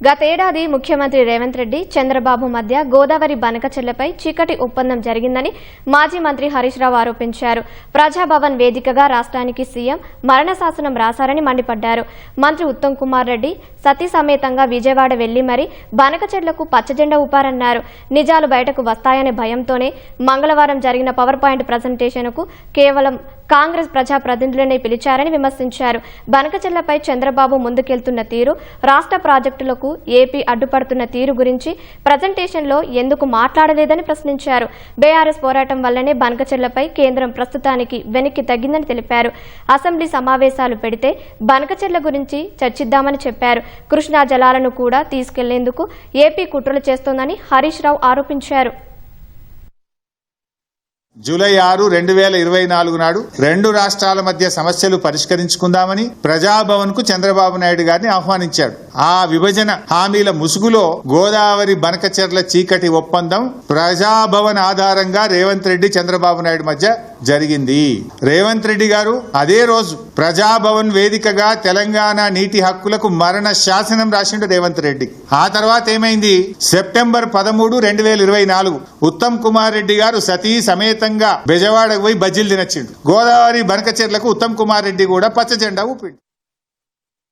గతేడాది ముఖ్యమంత్రి రేవంత్ రెడ్డి చంద్రబాబు మధ్య గోదావరి బనకచెల్లపై చీకటి ఒప్పందం జరిగిందని మాజీ మంత్రి హరీష్ రావు ఆరోపించారు. ప్రజాభవన్ వేదికగా రాష్ట్రానికి సీఎం మరణ శాసనం రాశారని మండిపడ్డారు. మంత్రి ఉత్తమ్ కుమార్ రెడ్డి సతీ సమేతంగా విజయవాడ వెళ్ళి మరీ బనకచెర్లకు పచ్చజెండా ఊపారన్నారు. నిజాలు బయటకు వస్తాయనే భయంతోనే మంగళవారం జరిగిన పవర్ పాయింట్ ప్రజెంటేషన్కు కేవలం కాంగ్రెస్ ప్రజాప్రతినిధులనే పిలిచారని విమర్శించారు. బనకచెల్లపై చంద్రబాబు ముందుకెళ్తున్న తీరు రాష్ట్ర ప్రాజెక్టులకు ఏపీ అడ్డుపడుతున్న తీరు గురించి ప్రజెంటేషన్లో ఎందుకు మాట్లాడలేదని ప్రశ్నించారు. బీఆర్ఎస్ పోరాటం వల్లనే బనకచెర్లపై కేంద్రం ప్రస్తుతానికి వెనక్కి తగ్గిందని తెలిపారు. అసెంబ్లీ సమావేశాలు పెడితే బనకచెర్ల గురించి చర్చిద్దామని చెప్పారు. కృష్ణా జలాలను కూడా తీసుకెళ్ళేందుకు ఏపీ కుట్రలు చేస్తోందని హరీష్ రావు ఆరోపించారు. జూలై ఆరు రెండు వేల ఇరవై నాలుగు నాడు రెండు రాష్ట్రాల మధ్య సమస్యలు పరిష్కరించుకుందామని ప్రజాభవన్కు చంద్రబాబు నాయుడు గారిని ఆహ్వానించాడు. ఆ విభజన హామీల ముసుగులో గోదావరి బనకచెర్ల చీకటి ఒప్పందం ప్రజాభవన్ ఆధారంగా రేవంత్ రెడ్డి చంద్రబాబు నాయుడు మధ్య జరిగింది. రేవంత్ రెడ్డి గారు అదే రోజు ప్రజాభవన్ వేదికగా తెలంగాణ నీటి హక్కులకు మరణ శాసనం రాసిండు రేవంత్ రెడ్డి. ఆ తర్వాత ఏమైంది? సెప్టెంబర్ పదమూడు రెండు వేల ఇరవై నాలుగు ఉత్తమ్ కుమార్ రెడ్డి గారు సతీ సమేతంగా బెజవాడకు పోయి బజ్జీలు తినచ్చిండు. గోదావరి బనకచెర్లకు ఉత్తమ్ కుమార్ రెడ్డి కూడా పచ్చ జెండా ఊపిండు.